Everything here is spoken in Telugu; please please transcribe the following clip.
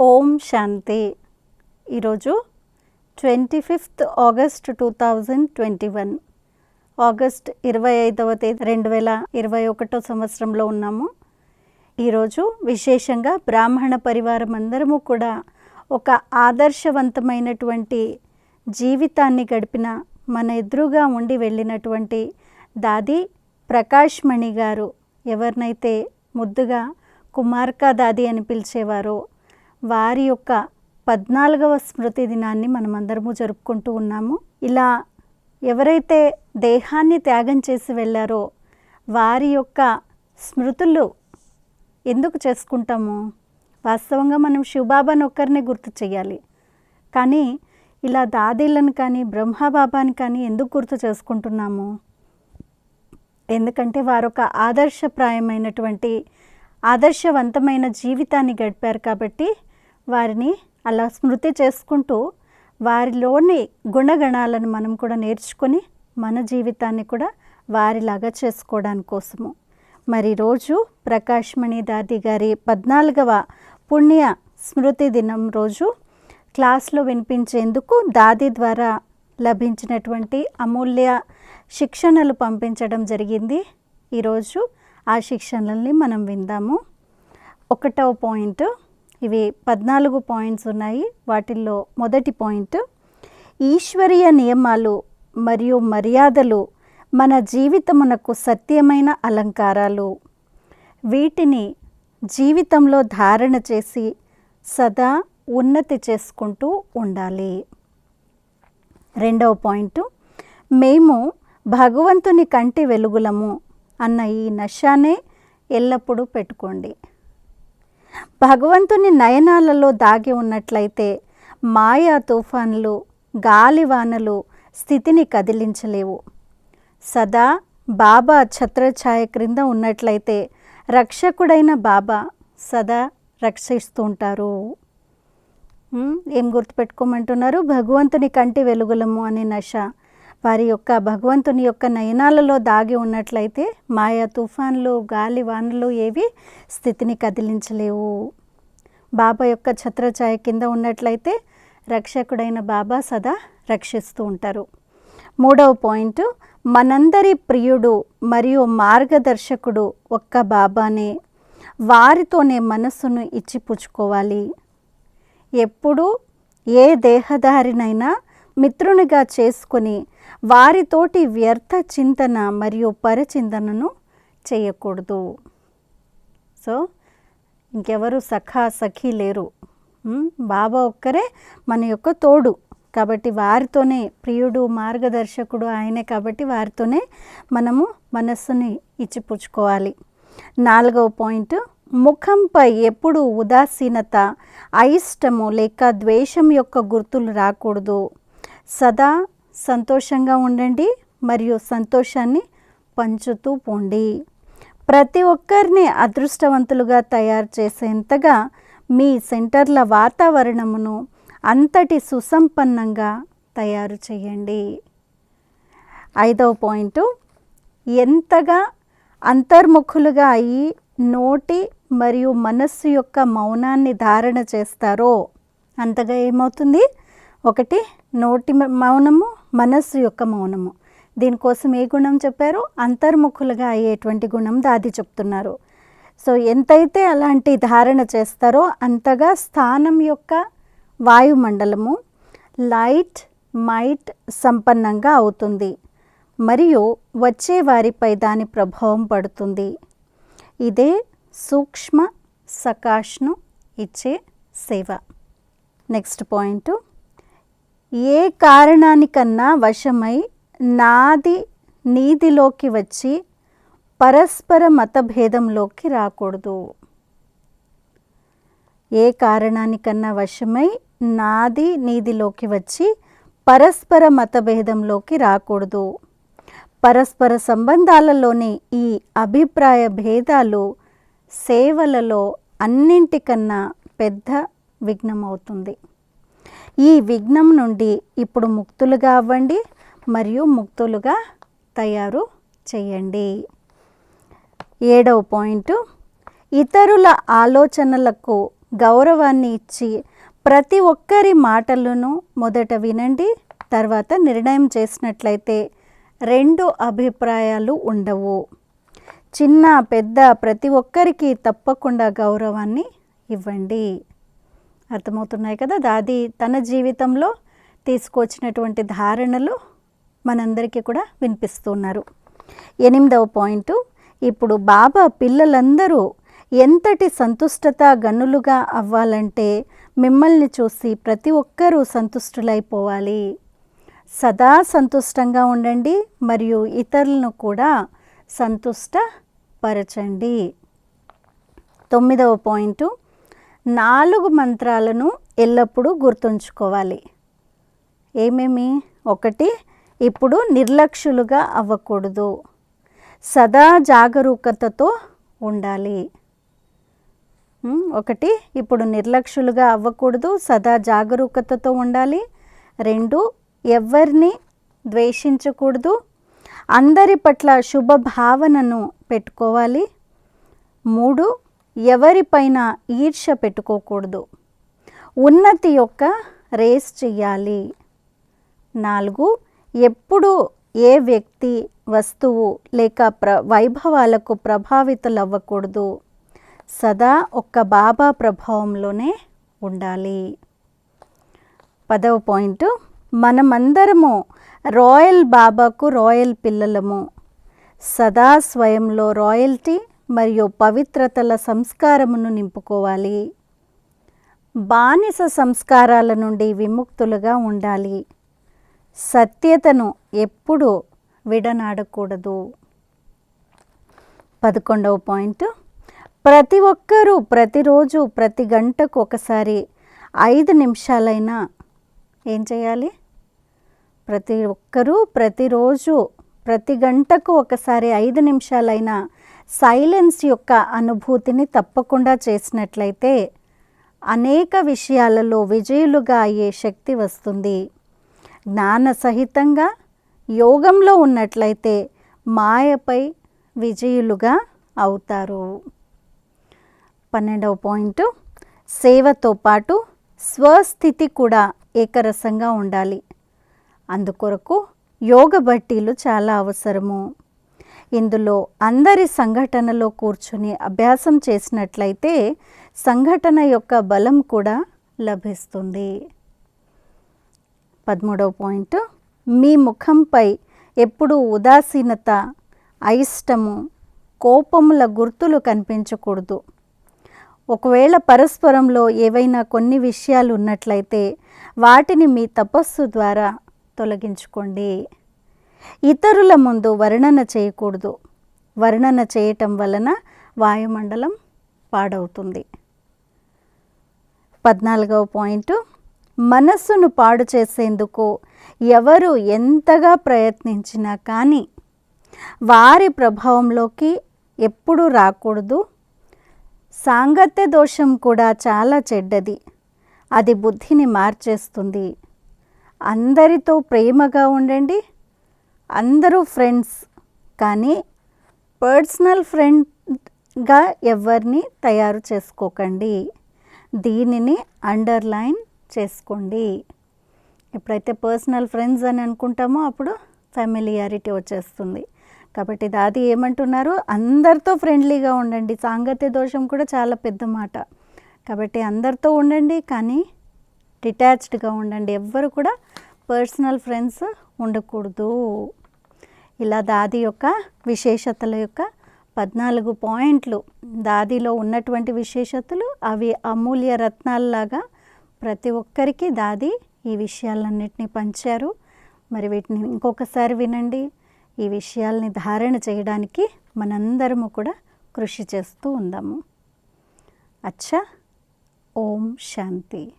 ఓం శాంతి. ఈరోజు twenty fifth August two thousand twenty one. August ఇరవై ఐదవ తేదీ రెండు వేల ఇరవై ఒకటో సంవత్సరంలో ఉన్నాము. ఈరోజు విశేషంగా బ్రాహ్మణ పరివారం అందరము కూడా ఒక ఆదర్శవంతమైనటువంటి జీవితాన్ని గడిపిన మన ఎదురుగా ఉండి వెళ్ళినటువంటి దాది ప్రకాష్ మణి గారు ఎవరినైతే ముద్దుగా కుమార్కా దాది అని పిలిచేవారో వారి యొక్క పద్నాలుగవ స్మృతి దినాన్ని మనమందరము జరుపుకుంటూ ఉన్నాము. ఇలా ఎవరైతే దేహాన్ని త్యాగం చేసి వెళ్ళారో వారి యొక్క స్మృతులు ఎందుకు చేసుకుంటాము? వాస్తవంగా మనం శివబాబాని ఒక్కరినే గుర్తు చేయాలి. కానీ ఇలా దాదీలను కానీ బ్రహ్మబాబాని కానీ ఎందుకు గుర్తు చేసుకుంటున్నాము? ఎందుకంటే వారు ఒక ఆదర్శప్రాయమైనటువంటి ఆదర్శవంతమైన జీవితాన్ని గడిపారు కాబట్టి వారిని అలా స్మృతి చేసుకుంటూ వారిలోని గుణగణాలను మనం కూడా నేర్చుకొని మన జీవితాన్ని కూడా వారిలాగా చేసుకోవడానికి కోసము. మరి రోజు ప్రకాశ్మణి దాది గారి పద్నాలుగవ పుణ్య స్మృతి దినం రోజు క్లాస్లో వినిపించేందుకు దాది ద్వారా లభించినటువంటి అమూల్య శిక్షణలు పంపించడం జరిగింది. ఈరోజు ఆ శిక్షణల్ని మనం విందాము. ఒకటవ పాయింట్ ఇవి పద్నాలుగు పాయింట్స్ ఉన్నాయి. వాటిల్లో మొదటి పాయింట్ ఈశ్వరీయ నియమాలు మరియు మర్యాదలు మన జీవితమునకు సత్యమైన అలంకారాలు. వీటిని జీవితంలో ధారణ చేసి సదా ఉన్నతి చేసుకుంటూ ఉండాలి. రెండవ పాయింట్ మేము భగవంతుని కంటి వెలుగులము అన్న ఈ నశానే ఎల్లప్పుడూ పెట్టుకోండి. భగవంతుని నయనాలలో దాగి ఉన్నట్లయితే మాయా తుఫాన్లు గాలివానలు స్థితిని కదిలించలేవు. సదా బాబా ఛత్రఛాయ క్రింద ఉన్నట్లయితే రక్షకుడైన బాబా సదా రక్షిస్తూ ఉంటారు. ఏం గుర్తుపెట్టుకోమంటున్నారు? భగవంతుని కంటి వెలుగులము అనే నశ వారి యొక్క భగవంతుని యొక్క నయనాలలో దాగి ఉన్నట్లయితే మాయా తుఫాన్లు గాలి వానలు ఏవి స్థితిని కదిలించలేవు. బాబా యొక్క ఛత్రఛాయ కింద ఉన్నట్లయితే రక్షకుడైన బాబా సదా రక్షిస్తూ ఉంటారు. మూడవ పాయింట్ మనందరి ప్రియుడు మరియు మార్గదర్శకుడు ఒక్క బాబానే. వారితోనే మనస్సును ఇచ్చిపుచ్చుకోవాలి. ఎప్పుడూ ఏ దేహదారినైనా మిత్రునిగా చేసుకొని వారితోటి వ్యర్థ చింతన మరియు పరచింతనను చేయకూడదు. సో ఇంకెవరు సఖా సఖీ లేరు. బాబా ఒక్కరే మన యొక్క తోడు. కాబట్టి వారితోనే ప్రియుడు మార్గదర్శకుడు ఆయనే కాబట్టి వారితోనే మనము మనస్సుని ఇచ్చిపుచ్చుకోవాలి. నాలుగవ పాయింట్ ముఖంపై ఎప్పుడు ఉదాసీనత అయిష్టము లేక ద్వేషం యొక్క గుర్తులు రాకూడదు. సదా సంతోషంగా ఉండండి మరియు సంతోషాన్ని పంచుతూ పోండి. ప్రతి ఒక్కరిని అదృష్టవంతులుగా తయారు చేసేంతగా మీ సెంటర్ల వాతావరణమును అంతటి సుసంపన్నంగా తయారు చేయండి. ఐదవ పాయింట్ ఎంతగా అంతర్ముఖులుగా అయ్యి నోటి మరియు మనస్సు యొక్క మౌనాన్ని ధారణ చేస్తారో అంతగా ఏమవుతుంది? ఒకటి నోటి మౌనము మనస్సు యొక్క మౌనము. దీనికోసం ఏ గుణం చెప్పారు? అంతర్ముఖులుగా అయ్యేటువంటి గుణం దాది చెప్తున్నారు. సో ఎంతైతే అలాంటి ధారణ చేస్తారో అంతగా స్థానం యొక్క వాయుమండలము లైట్ మైట్ సంపన్నంగా అవుతుంది. మరియు వచ్చే వారిపై దాని ప్రభావం పడుతుంది. ఇదే సూక్ష్మ సకాష్ను ఇచ్చే సేవ. Next point. ఏ కారణానికన్నా వశమై నాది నీదిలోకి వచ్చి పరస్పర మతభేదంలోకి రాకూడదు. ఏ కారణానికన్నా వశమై నాది నీదిలోకి వచ్చి పరస్పర మతభేదంలోకి రాకూడదు. పరస్పర సంబంధాలలోని ఈ అభిప్రాయ భేదాలు సేవలలో అన్నింటికన్నా పెద్ద విఘ్నం అవుతుంది ఈ విఘ్నం నుండి ఇప్పుడు ముక్తులుగా అవ్వండి మరియు ముక్తులుగా తయారు చేయండి. ఏడవ పాయింట్. ఇతరుల ఆలోచనలకు గౌరవాన్ని ఇచ్చి ప్రతి ఒక్కరి మాటలను మొదట వినండి తర్వాత నిర్ణయం చేసినట్లయితే రెండు అభిప్రాయాలు ఉండవు. చిన్న పెద్ద ప్రతి ఒక్కరికి తప్పకుండా గౌరవాన్ని ఇవ్వండి. అర్థమవుతున్నాయి కదా? దాది తన జీవితంలో తీసుకొచ్చినటువంటి ధారణలు మనందరికీ కూడా వినిపిస్తున్నారు ఎనిమిదవ పాయింట్ ఇప్పుడు బాబా పిల్లలందరూ ఎంతటి సంతుష్టత గనులుగా అవ్వాలంటే మిమ్మల్ని చూసి ప్రతి ఒక్కరూ సంతుష్టులైపోవాలి. సదా సంతుష్టంగా ఉండండి మరియు ఇతరులను కూడా సంతుష్టపరచండి. తొమ్మిదవ పాయింట్ నాలుగు మంత్రాలను ఎల్లప్పుడూ గుర్తుంచుకోవాలి. ఏమేమి? ఒకటి ఇప్పుడు నిర్లక్ష్యులుగా అవ్వకూడదు. సదా జాగరూకతతో ఉండాలి. ఒకటి ఇప్పుడు నిర్లక్ష్యులుగా అవ్వకూడదు సదా జాగరూకతతో ఉండాలి. రెండు ఎవరిని ద్వేషించకూడదు. అందరి పట్ల శుభ భావనను పెట్టుకోవాలి. మూడు ఎవరిపైన ఈర్ష్య పెట్టుకోకూడదు. ఉన్నతి యొక్క రేస్ చెయ్యాలి. నాలుగు ఎప్పుడు ఏ వ్యక్తి వస్తువు లేక ప్ర వైభవాలకు ప్రభావితులవ్వకూడదు. సదా ఒక్క బాబా ప్రభావంలోనే ఉండాలి. పదవ పాయింట్ మనమందరము రాయల్ బాబాకు రాయల్ పిల్లలము. సదా స్వయంలో రాయల్టీ మరియు పవిత్రతల సంస్కారమును నింపుకోవాలి. బానిస సంస్కారాల నుండి విముక్తులుగా ఉండాలి. సత్యతను ఎప్పుడూ విడనాడకూడదు. పదకొండవ పాయింట్. ప్రతి ఒక్కరూ ప్రతిరోజు ప్రతి గంటకు ఒకసారి ఐదు నిమిషాలైనా ఏం చేయాలి? ప్రతి ఒక్కరూ ప్రతిరోజు ప్రతి గంటకు ఒకసారి ఐదు నిమిషాలైనా సైలెన్స్ యొక్క అనుభూతిని తప్పకుండా చేసినట్లయితే అనేక విషయాలలో విజయులుగా అయ్యే శక్తి వస్తుంది. జ్ఞాన సహితంగా యోగంలో ఉన్నట్లయితే మాయపై విజయులుగా అవుతారు. పన్నెండవ పాయింట్ సేవతో పాటు స్వస్థితి కూడా ఏకరసంగా ఉండాలి. అందుకొరకు యోగ బట్టీలు చాలా అవసరము. ఇందులో అందరి సంఘటనలో కూర్చుని అభ్యాసం చేసినట్లయితే సంఘటన యొక్క బలం కూడా లభిస్తుంది. పదమూడవ పాయింట్. మీ ముఖంపై ఎప్పుడూ ఉదాసీనత అయిష్టము కోపముల గుర్తులు కనిపించకూడదు. ఒకవేళ పరస్పరంలో ఏవైనా కొన్ని విషయాలు ఉన్నట్లయితే వాటిని మీ తపస్సు ద్వారా తొలగించుకోండి. ఇతరుల ముందు వర్ణన చేయకూడదు. వర్ణన చేయటం వలన వాయుమండలం పాడవుతుంది. పద్నాలుగవ పాయింట్ మనస్సును పాడు చేసేందుకు ఎవరు ఎంతగా ప్రయత్నించినా కానీ వారి ప్రభావంలోకి ఎప్పుడూ రాకూడదు. సాంగత్య దోషం కూడా చాలా చెడ్డది. అది బుద్ధిని మార్చేస్తుంది. అందరితో ప్రేమగా ఉండండి. అందరూ ఫ్రెండ్స్ కానీ పర్సనల్ ఫ్రెండ్గా ఎవరిని తయారు చేసుకోకండి. దీనిని అండర్లైన్ చేసుకోండి. ఎప్పుడైతే పర్సనల్ ఫ్రెండ్స్ అని అనుకుంటామో అప్పుడు ఫ్యామిలియారిటీ వచ్చేస్తుంది. కాబట్టి దాది ఏమంటున్నారు? అందరితో ఫ్రెండ్లీగా ఉండండి. సాంగత్య దోషం కూడా చాలా పెద్ద మాట. కాబట్టి అందరితో ఉండండి కానీ డిటాచ్డ్గా ఉండండి. ఎవ్వరు కూడా పర్సనల్ ఫ్రెండ్స్ ఉండకూడదు. ఇలా దాది యొక్క విశేషతల యొక్క పద్నాలుగు పాయింట్లు దాదిలో ఉన్నటువంటి విశేషతలు అవి అమూల్య రత్నాల్లాగా ప్రతి ఒక్కరికి దాది ఈ విషయాలన్నింటినీ పంచారు. మరి వీటిని ఇంకొకసారి వినండి. ఈ విషయాల్ని ధారణ చేయడానికి మనందరము కూడా కృషి చేస్తూ ఉందాము. అచ్చా ఓం శాంతి.